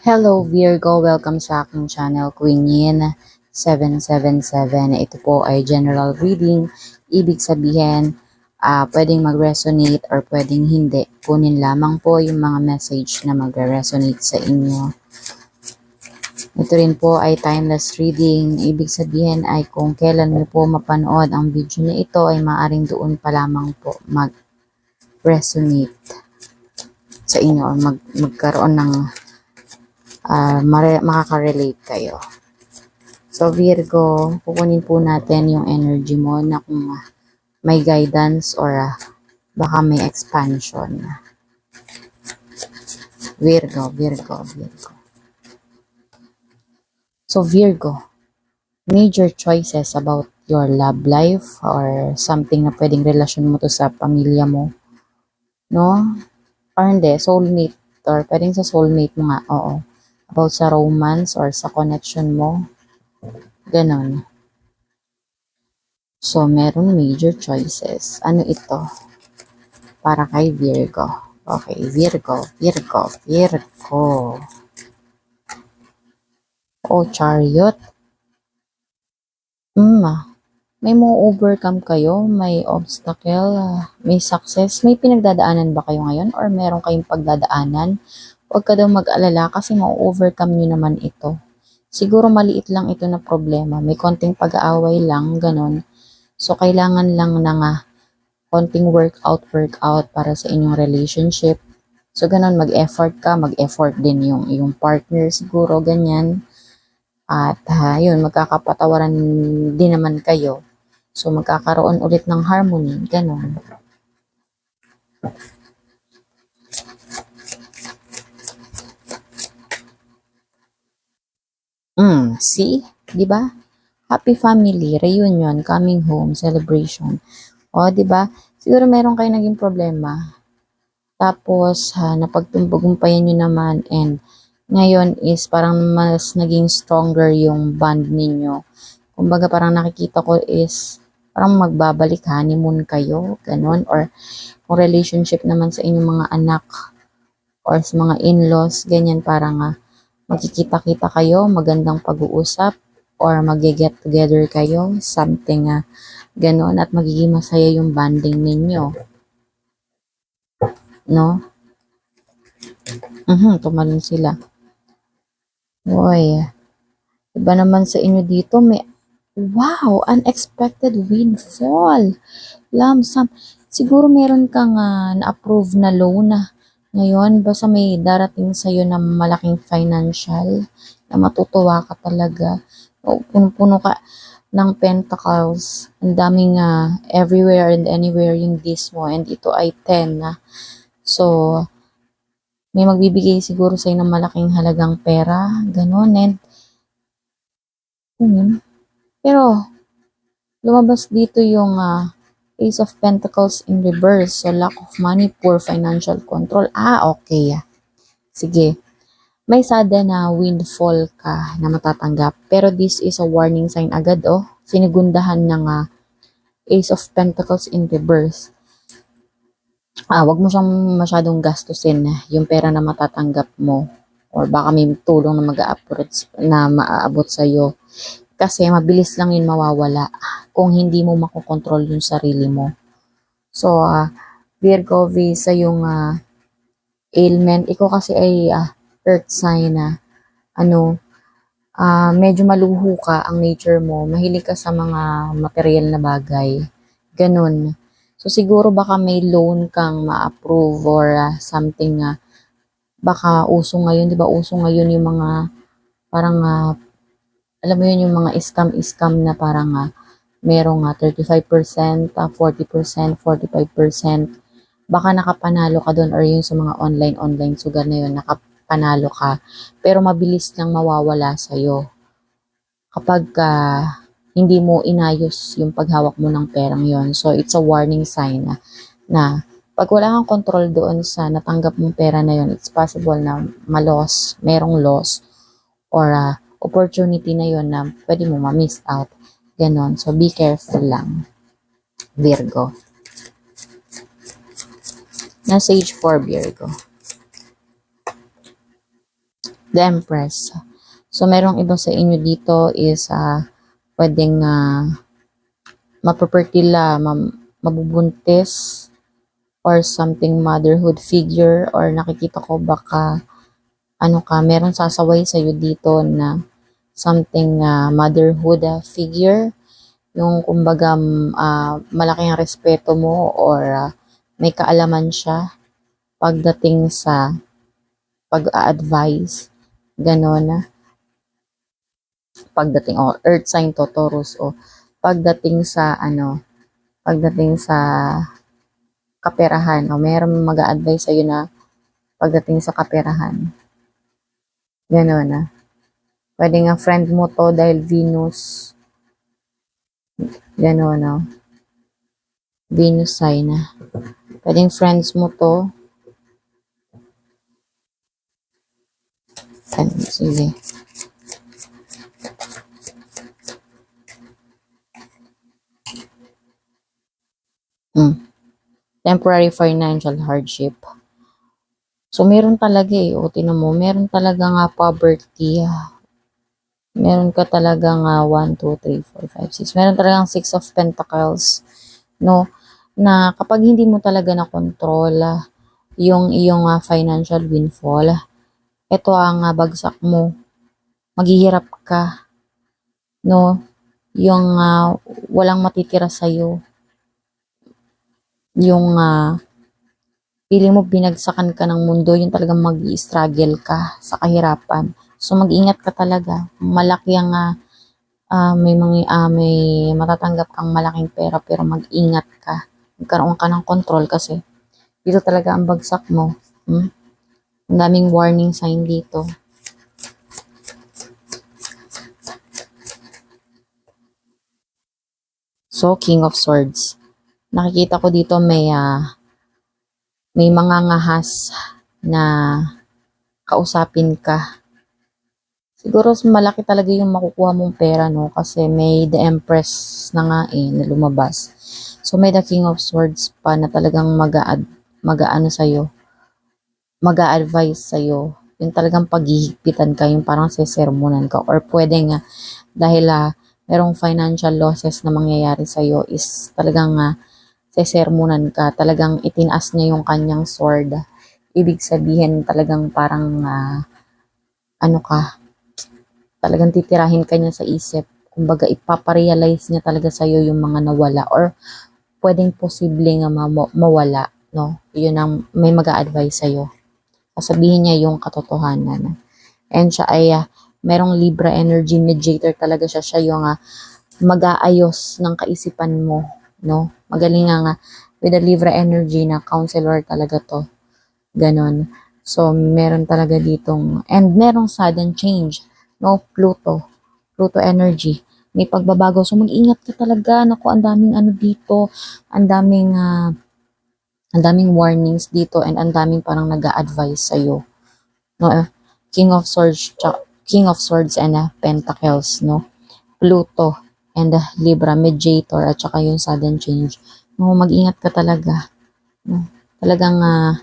Hello Virgo, welcome sa aking channel Queen Yin 777. Ito po ay general reading. Ibig sabihin, ah pwedeng mag-resonate or pwedeng hindi. Kunin lamang po yung mga message na mag-resonate sa inyo. Ito rin po ay timeless reading. Ibig sabihin ay kung kailan mo po mapanood ang video na ito ay maaring doon pa lamang po mag-resonate sa inyo or mag magkaroon ng uh, makaka-relate kayo. So Virgo, kukunin po natin yung energy mo na kung uh, may guidance or uh, baka may expansion. Virgo, Virgo, Virgo. So Virgo, major choices about your love life or something na pwedeng relasyon mo to sa pamilya mo. No? Or hindi, soulmate or pwedeng sa soulmate mo nga, oo about sa romance or sa connection mo. Ganon. So, meron major choices. Ano ito? Para kay Virgo. Okay, Virgo, Virgo, Virgo. Oh, chariot. Ah. may mo overcome kayo, may obstacle, may success, may pinagdadaanan ba kayo ngayon or meron kayong pagdadaanan Huwag ka daw mag-alala kasi ma-overcome nyo naman ito. Siguro maliit lang ito na problema. May konting pag-aaway lang, ganun. So, kailangan lang ng uh, konting workout, workout para sa inyong relationship. So, ganun, mag-effort ka, mag-effort din yung, yung partner siguro, ganyan. At uh, yun, magkakapatawaran din naman kayo. So, magkakaroon ulit ng harmony, ganun. Mm, see? 'Di ba? Happy family, reunion, coming home, celebration. O, 'di ba? Siguro meron kayo naging problema. Tapos, ha, napagtumbagumpayan nyo naman and ngayon is parang mas naging stronger yung bond ninyo. Kumbaga parang nakikita ko is parang magbabalik honeymoon kayo, ganun. Or kung relationship naman sa inyong mga anak or sa mga in-laws, ganyan parang uh, magkikita-kita kayo, magandang pag-uusap, or mag-get together kayo, something uh, ganoon at magiging masaya yung bonding ninyo. No? Mhm, tumalon sila. Uy, iba naman sa inyo dito, may, wow, unexpected windfall. Lump sum. Siguro meron kang uh, na-approve na loan na ngayon, basta may darating sa'yo na malaking financial, na matutuwa ka talaga. Puno-puno ka ng pentacles. Ang daming uh, everywhere and anywhere yung this mo. And ito ay 10 na. Uh. So, may magbibigay siguro sa'yo ng malaking halagang pera. Ganon. And, hmm, pero, lumabas dito yung uh, Ace of Pentacles in reverse. So, lack of money, poor financial control. Ah, okay. Sige. May sudden na windfall ka na matatanggap. Pero this is a warning sign agad, oh. Sinigundahan ng uh, Ace of Pentacles in reverse. Ah, wag mo siyang masyadong gastusin yung pera na matatanggap mo or baka may tulong na mag-aabot na maaabot sa iyo kasi mabilis lang yun mawawala kung hindi mo makokontrol yung sarili mo. So, uh, Virgo, sa yung uh, ailment, ikaw kasi ay uh, earth sign na uh, ano, uh, medyo maluho ka ang nature mo, mahilig ka sa mga material na bagay. Ganun. So, siguro baka may loan kang ma-approve or uh, something uh, baka uso ngayon, di ba uso ngayon yung mga parang uh, alam mo yun yung mga scam-scam na parang uh, merong uh, 35%, uh, 40%, 45%. Baka nakapanalo ka doon or yung sa mga online-online sugar na yun, nakapanalo ka. Pero mabilis lang mawawala sa'yo. Kapag uh, hindi mo inayos yung paghawak mo ng perang yon So, it's a warning sign na, na pag wala kang control doon sa natanggap mong pera na yon it's possible na malos, merong loss, or uh, opportunity na yon na pwede mo ma-miss out. Ganon. So, be careful lang. Virgo. Message for Virgo. The Empress. So, merong iba sa inyo dito is ah, pwedeng uh, mapapertila, ma- mabubuntis, or something motherhood figure, or nakikita ko baka ano ka, meron sasaway sa'yo dito na something ah, motherhood ah, figure. Yung kumbaga m- ah, malaki ang respeto mo or ah, may kaalaman siya pagdating sa pag-a-advise. Ganon. Pagdating, o earth sign to, Taurus, o pagdating sa, ano, pagdating sa kaperahan, o meron mag-a-advise sa'yo na pagdating sa kaperahan. Ganon na. Pwede nga friend mo to dahil Venus. Ganon na. Venus sign na. Pwedeng friends mo to. Sige. Hmm. Temporary financial hardship. So, meron talaga eh. O, tinan mo, meron talaga nga poverty. Meron ka talaga nga 1, 2, 3, 4, 5, 6. Meron talagang 6 of pentacles. No? Na kapag hindi mo talaga na control yung iyong ah, financial windfall, ito ang ah, bagsak mo. Maghihirap ka. No? Yung ah, walang matitira sa'yo. Yung ah, feeling mo binagsakan ka ng mundo, yung talagang mag-struggle ka sa kahirapan. So mag-ingat ka talaga. Malaki ang ah, ah, may mga ah, may matatanggap kang malaking pera pero mag-ingat ka. Magkaroon ka ng control kasi dito talaga ang bagsak mo. Hmm? Ang daming warning sign dito. So, King of Swords. Nakikita ko dito may ah, may mga ngahas na kausapin ka. Siguro malaki talaga yung makukuha mong pera, no? Kasi may The Empress na nga eh, na lumabas. So, may The King of Swords pa na talagang mag-a- mag-aano sa'yo, mag-a-advise sa'yo. Yung talagang paghihigpitan ka, yung parang sesermonan ka. Or pwede nga, dahil ah, merong financial losses na mangyayari sa'yo is talagang ah, sesermonan ka. Talagang itinaas niya yung kanyang sword. Ibig sabihin talagang parang ah, ano ka, talagang titirahin ka niya sa isip. Kumbaga, ipaparealize niya talaga sa'yo yung mga nawala or pwedeng posible nga ma- mawala, no? Yun ang may mag advise sa'yo. Sasabihin niya yung katotohanan. And siya ay ah, merong Libra energy mediator talaga siya. Siya yung ah, mag-aayos ng kaisipan mo, no? Magaling nga nga with the Libra energy na counselor talaga to. Ganon. So, meron talaga ditong, and merong sudden change, no? Pluto. Pluto energy. May pagbabago. So, mag-ingat ka talaga. Naku, ang daming ano dito. Ang daming, ah, ang daming warnings dito and ang daming parang nag advise sa'yo. No? eh, King of Swords, King of Swords and ah, Pentacles, no? Pluto and ah, Libra, Mediator, at saka yung sudden change. No, mag-ingat ka talaga. No? Talagang ah,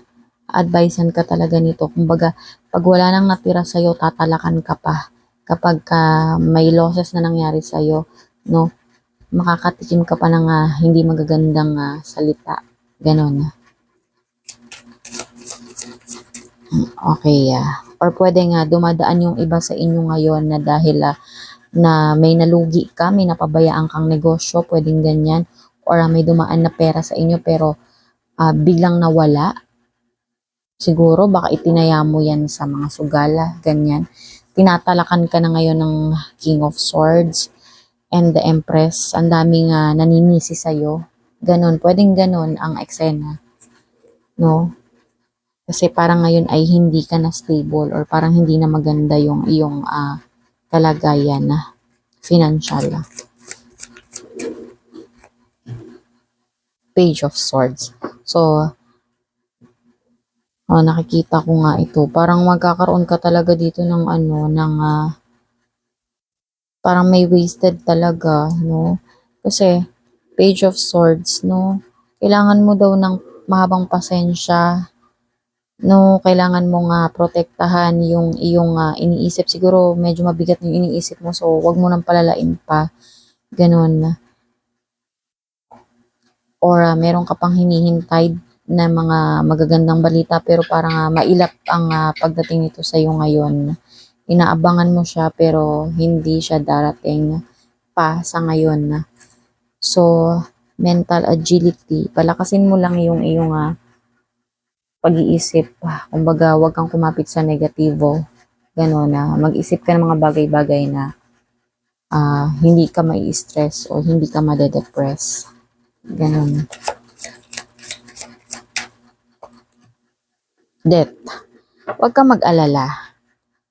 advisean ka talaga nito. Kumbaga, pag wala nang natira sa'yo, tatalakan ka pa. Kapag ka may losses na nangyari sa'yo, no? Makakatikim ka pa ng ah, hindi magagandang ah, salita. Ganon. Okay, ah. Or pwede nga dumadaan yung iba sa inyo ngayon na dahil ah, na may nalugi ka, may napabayaan kang negosyo, pwedeng ganyan. Or ah, may dumaan na pera sa inyo pero ah, biglang nawala. Siguro baka itinaya mo yan sa mga sugala, ganyan. Tinatalakan ka na ngayon ng King of Swords and the Empress. Ang daming ah, naninisi sa'yo. Ganon, pwedeng ganon ang eksena. No? Kasi parang ngayon ay hindi ka na stable or parang hindi na maganda yung iyong ah, kalagayan na financial. Page of Swords. So, oh, nakikita ko nga ito. Parang magkakaroon ka talaga dito ng ano, ng ah, parang may wasted talaga, no? Kasi, Page of Swords, no? Kailangan mo daw ng mahabang pasensya, no kailangan mo nga protektahan yung iyong ah, iniisip siguro medyo mabigat yung iniisip mo so wag mo nang palalain pa ganun or ah, meron ka pang hinihintay na mga magagandang balita pero parang ah, mailap ang ah, pagdating nito sa iyo ngayon inaabangan mo siya pero hindi siya darating pa sa ngayon so mental agility palakasin mo lang yung iyong ah, pag-iisip. Kumbaga, huwag kang kumapit sa negatibo. Gano'n na. Mag-isip ka ng mga bagay-bagay na ah, hindi ka mai-stress o hindi ka madedepress. Gano'n. Death. Huwag kang mag-alala,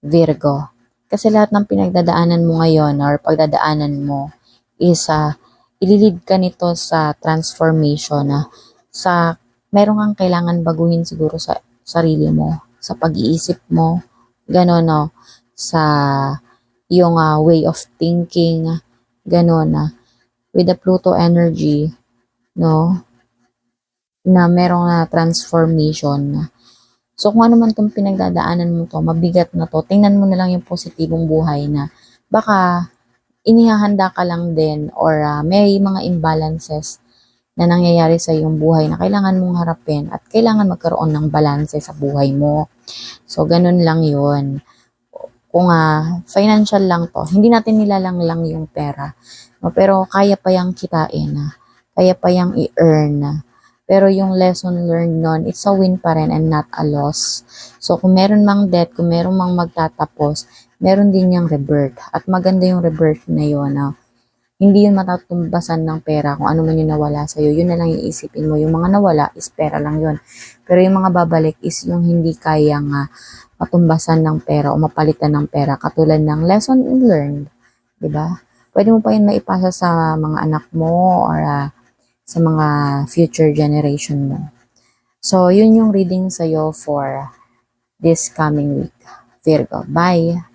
Virgo. Kasi lahat ng pinagdadaanan mo ngayon or pagdadaanan mo is ah, ililid ka nito sa transformation na sa meron kang kailangan baguhin siguro sa sarili mo, sa pag-iisip mo, gano'n no, sa yung ah, way of thinking, gano'n na. With the Pluto energy, no, na merong na transformation. So kung ano man tong pinagdadaanan mo to, mabigat na to, tingnan mo na lang yung positibong buhay na baka inihahanda ka lang din or ah, may mga imbalances na nangyayari sa iyong buhay na kailangan mong harapin at kailangan magkaroon ng balanse sa buhay mo. So, ganun lang yun. Kung ah, financial lang to, hindi natin nilalang lang yung pera. No? Pero kaya pa yung kitain. ah. Kaya pa yung i-earn. Pero yung lesson learned nun, it's a win pa rin and not a loss. So, kung meron mang debt, kung meron mang magtatapos, meron din yung rebirth. At maganda yung rebirth na yun. ah hindi yun matatumbasan ng pera kung ano man yung nawala sa'yo. Yun na lang yung isipin mo. Yung mga nawala is pera lang yun. Pero yung mga babalik is yung hindi kayang ah, matumbasan ng pera o mapalitan ng pera. Katulad ng lesson learned. ba? Pwede mo pa yun maipasa sa mga anak mo or ah, sa mga future generation mo. So, yun yung reading sa'yo for this coming week. Virgo. Bye!